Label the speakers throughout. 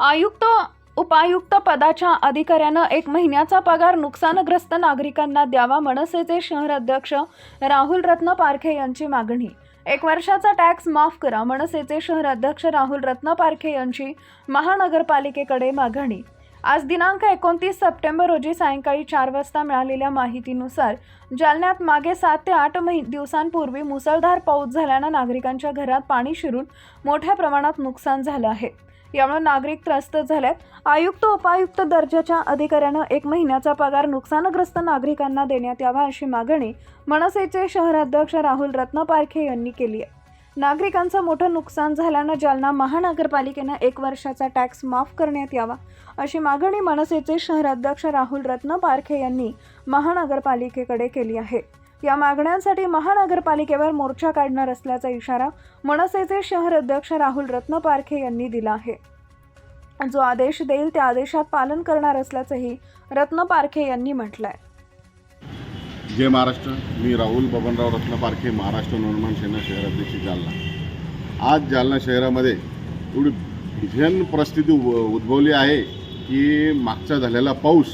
Speaker 1: आयुक्त उपायुक्त पदाच्या अधिकाऱ्यानं एक महिन्याचा पगार नुकसानग्रस्त नागरिकांना द्यावा मनसेचे शहर अध्यक्ष राहुल रत्न पारखे यांची मागणी. एक वर्षाचा टॅक्स माफ करा मनसेचे शहर अध्यक्ष राहुल रत्न पारखे यांची महानगरपालिकेकडे मागणी. आज दिनांक एकोणतीस सप्टेंबर रोजी सायंकाळी चार वाजता मिळालेल्या माहितीनुसार जालन्यात मागे सात ते आठ महि दिवसांपूर्वी मुसळधार पाऊस झाल्यानं नागरिकांच्या घरात पाणी शिरून मोठ्या प्रमाणात नुकसान झालं आहे. यामुळे नागरिक त्रस्त झाल्यात. आयुक्त उपायुक्त दर्जाच्या अधिकाऱ्यानं एक महिन्याचा पगार नुकसानग्रस्त नागरिकांना देण्यात यावा अशी मागणी मनसेचे शहराध्यक्ष राहुल रत्न पारखे यांनी केली आहे. नागरिकांचं मोठं नुकसान झाल्यानं जालना महानगरपालिकेनं एक वर्षाचा टॅक्स माफ करण्यात यावा अशी मागणी मनसेचे शहराध्यक्ष राहुल रत्न पारखे यांनी महानगरपालिकेकडे केली आहे. या मागण्यांसाठी महानगरपालिकेवर मोर्चा काढणार असल्याचा इशारा मनसेचे शहर अध्यक्ष राहुल रत्न पारखे यांनी दिला आहे. जो आदेश देईल त्या आदेशात पालन करणार असल्याचंही रत्न पारखे यांनी म्हटलं आहे
Speaker 2: जय महाराष्ट्र. मी राहुल बबनराव रत्न पारखे महाराष्ट्र नवनिर्माण सेना शहराध्यक्ष जालना. आज जालना शहरामध्ये एवढी भीषण परिस्थिती उ- उद्भवली आहे की मागचा झालेला पाऊस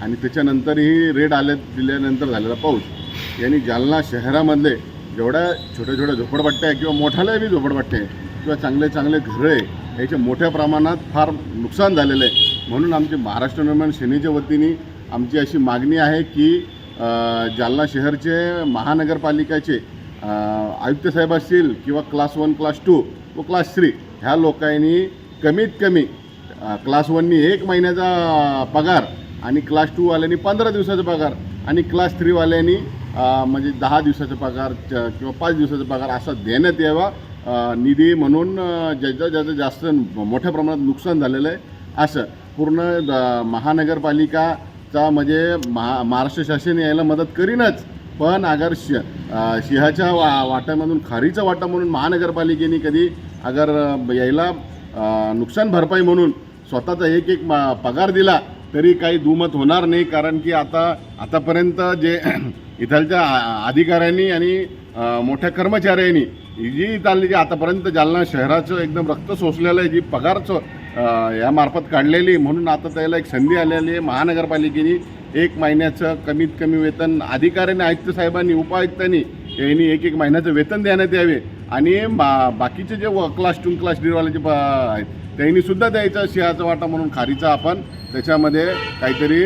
Speaker 2: आणि त्याच्यानंतरही रेड आल्या दिल्यानंतर झालेला पाऊस यांनी जालना शहरामधले जेवढ्या छोट्या छोट्या झोपडपट्ट्या आहे किंवा मोठ्यालाही बी झोपडपट्ट्या आहे किंवा चांगले चांगले घरं आहे याचे मोठ्या प्रमाणात फार नुकसान झालेलं आहे. म्हणून आमचे महाराष्ट्र निर्माण सेनेच्या वतीने आमची अशी मागणी आहे की जालना शहरचे महानगरपालिकेचे आयुक्त साहेब असतील किंवा क्लास वन क्लास टू व क्लास थ्री ह्या लोकांनी कमीत कमी क्लास वननी एक महिन्याचा पगार आणि क्लास टूवाल्यांनी पंधरा दिवसाचा पगार आणि क्लास थ्रीवाल्यांनी म्हणजे दहा दिवसाचा पगार च- किंवा पाच दिवसाचा पगार असा देण्यात यावा. निधी म्हणून अ, ज्याचं ज्याचं जास्त मोठ्या प्रमाणात नुकसान झालेलं आहे. असं पूर्ण द- चा म्हणजे महा महाराष्ट्र शासन यायला मदत करीनच. पण अगर श सिंहाच्या वा वाट्यामधून खारीचा वाटा म्हणून महानगरपालिकेने कधी अगर यायला नुकसान भरपाई म्हणून स्वतःचा एक एक पगार दिला तरी काही दुमत होणार नाही. कारण की आता आतापर्यंत जे इथलच्या अधिकाऱ्यांनी आणि मोठ्या कर्मचाऱ्यांनी जी चालली जी आतापर्यंत जालना शहराचं एकदम रक्त सोसलेलं आहे जी पगारचं यामार्फत काढलेली. म्हणून आता त्याला एक संधी आलेली आहे. महानगरपालिकेने एक महिन्याचं कमीत कमी वेतन अधिकाऱ्यांनी आयुक्त साहेबांनी उपायुक्तांनी यांनी एक एक महिन्याचं वेतन देण्यात यावे. आणि बा बाकीचे जे व क्लास टू क्लास डीवाले प आहेत त्यांनी सुद्धा द्यायचं सिंहाचा वाटा म्हणून खारीचा आपण त्याच्यामध्ये काहीतरी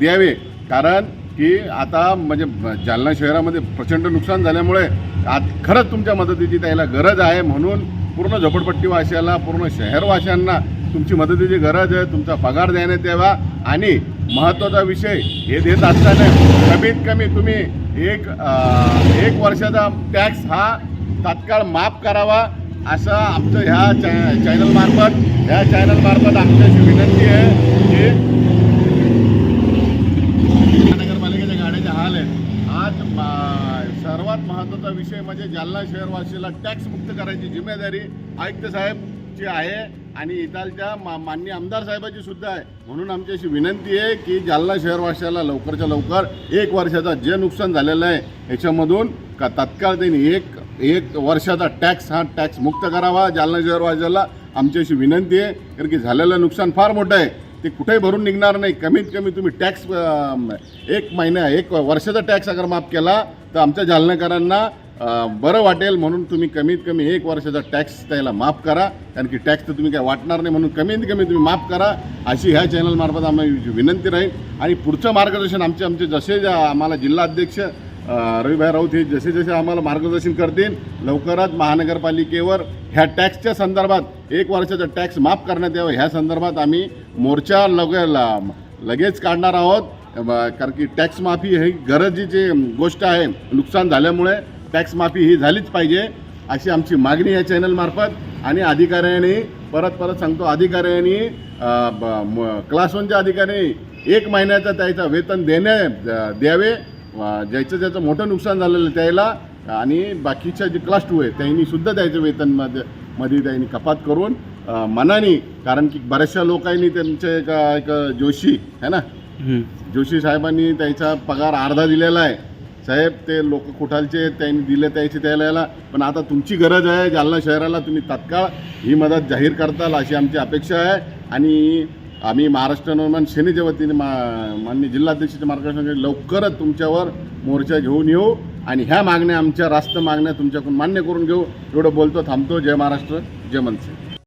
Speaker 2: द्यावे. कारण की आता म्हणजे जालना शहरामध्ये प्रचंड नुकसान झाल्यामुळे आज खरंच तुमच्या मदतीची त्याला गरज आहे. म्हणून पूर्ण झोपडपट्टीवासियाला पूर्ण शहरवाशांना तुमची मदतीची गरज आहे तुमचा पगार देण्यात यावा आणि महत्त्वाचा विषय हे देत असताना कमीत कमी तुम्ही एक एक वर्षाचा टॅक्स हा तात्काळ माफ करावा असं आमचं ह्या चॅ चॅनलमार्फत ह्या चॅनलमार्फत आमच्याशी विनंती आहे की महानगरपालिकेच्या गाड्याचे हाल आहेत आज मा- सर्वात महत्त्वाचा विषय म्हणजे जालना शहरवासीला टॅक्स मुक्त करायची जिम्मेदारी आयुक्त साहेबची आहे आणि इथालच्या मा माननीय आमदार साहेबाची सुद्धा आहे. म्हणून आमची अशी विनंती आहे की जालना शहरवासियाला लवकरच्या लवकर एक वर्षाचा जे नुकसान झालेलं आहे याच्यामधून का तत्काळ त्यांनी एक एक वर्षाचा टॅक्स हा टॅक्स मुक्त करावा. जालना शहरवासियाला आमची अशी विनंती आहे कारण की झालेलं नुकसान फार मोठं आहे. ते कुठेही भरून निघणार नाही. कमीत कमी तुम्ही टॅक्स एक महिना एक वर्षाचा टॅक्स अगर माफ केला तर आमच्या जालनेकरांना बरं वाटेल म्हणून तुम्ही कमीत कमी एक वर्षाचा टॅक्स त्याला माफ करा. कारण की टॅक्स तर तुम्ही काय वाटणार नाही म्हणून कमीत कमी तुम्ही माफ करा. अशी ह्या चॅनलमार्फत आम्ही विनंती राहील. आणि पुढचं मार्गदर्शन आमचे आमचे जसे आम्हाला जिल्हाध्यक्ष अध्यक्ष रविभाई राऊत हे जसे जसे आम्हाला मार्गदर्शन करतील लवकरच महानगरपालिकेवर ह्या टॅक्सच्या संदर्भात एक वर्षाचा टॅक्स माफ करण्यात यावं ह्या संदर्भात आम्ही मोर्चा लगे लगेच काढणार आहोत. ब- कारण की टॅक्स माफी ही गरजेची गोष्ट आहे. नुकसान झाल्यामुळे टॅक्स माफी ही झालीच पाहिजे अशी आमची मागणी या चॅनलमार्फत आणि अधिकाऱ्यांनी परत परत सांगतो अधिकाऱ्यांनी म- क्लास वनच्या अधिकाऱ्यांनी एक महिन्याचं त्याचा वेतन देणे द्यावे. ज्याचं ज्याचं मोठं नुकसान झालेलं त्याला आणि बाकीच्या जे क्लास टू आहे त्यांनी सुद्धा द्यायचं वेतनमध्ये त्यांनी कपात करून मनाने कारण की बऱ्याचशा लोकांनी त्यांचे एक एक जोशी है ना? जोशी साहेबांनी त्याचा पगार अर्धा दिलेला आहे. साहेब ते लोक कुठालचे त्यांनी दिले त्याची त्याला याला. पण आता तुमची गरज आहे जालना शहराला तुम्ही तात्काळ ही मदत जाहीर करताल अशी आमची अपेक्षा आहे. आणि आम्ही महाराष्ट्र नवनिर्माण सेनेच्या वतीने मा माननीय जिल्हाध्यक्षाच्या मार्गदर्शनाखाली लवकरच तुमच्यावर मोर्चा घेऊन येऊ आणि ह्या मागण्या आमच्या रास्त मागण्या तुमच्याकडून मान्य करून घेऊ. एवढं बोलतो थांबतो. जय महाराष्ट्र जय मनसे.